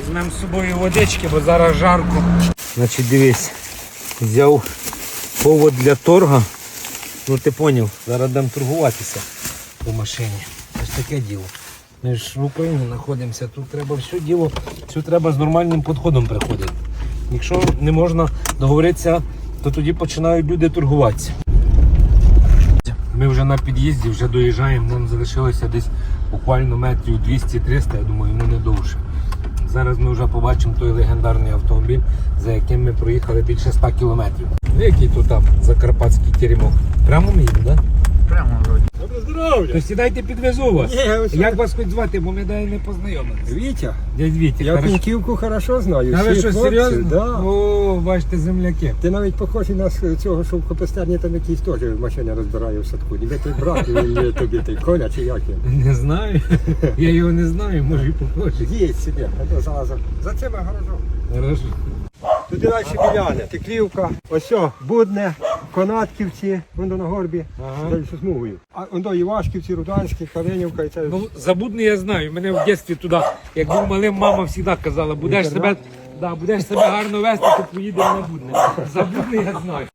Візьмемо з собою водички, бо зараз жарко. Значить, дивись, взяв повод для торга. Ну ти поняв, зараз будемо торгуватися по машині. Ось таке діло. Ми ж в Україні знаходимося, тут треба все діло, все треба з нормальним підходом приходити. Якщо не можна договоритися, то тоді починають люди торгуватися. Ми вже на під'їзді, вже доїжджаємо, нам залишилося десь буквально метрів 200-300, я думаю, ну не довше. Зараз ми вже побачимо той легендарний автомобіль, за яким ми проїхали більше 100 кілометрів. Ну, Який тут там закарпатський теремок? Прямо мій, так? так? Прямо вроді. Здоров'я! То сідайте підвезу вас. Ні, ось Як вас хоч звати, бо ми далі не познайомилися. Вітя, Дядь Вітя, я хорошо. Піньківку хорошо знаю. А ви всі що, хлопці, серйозно? Да. О, бачите, земляки. Ти навіть похожий на с- цього, що в Копестерні там якийсь теж машина розбирає в садку. Ніби ти брат він є тобі той Коля чи як він. Не знаю. Я його не знаю, може і похожий. А то за, за, за цим гаражом. Хорошо. Туди далі біляне, Теклівка, ось о, Будне, Конатківці, воно на горбі, Ага. далі смугою. А воно Івашківці, Руданські, Калинівка і це. Ну, забудний я знаю. Мене в дитинстві туди, як був малим, мама завжди казала, будеш себе, да, будеш себе гарно вести, то поїдемо на будне. Забудний я знаю.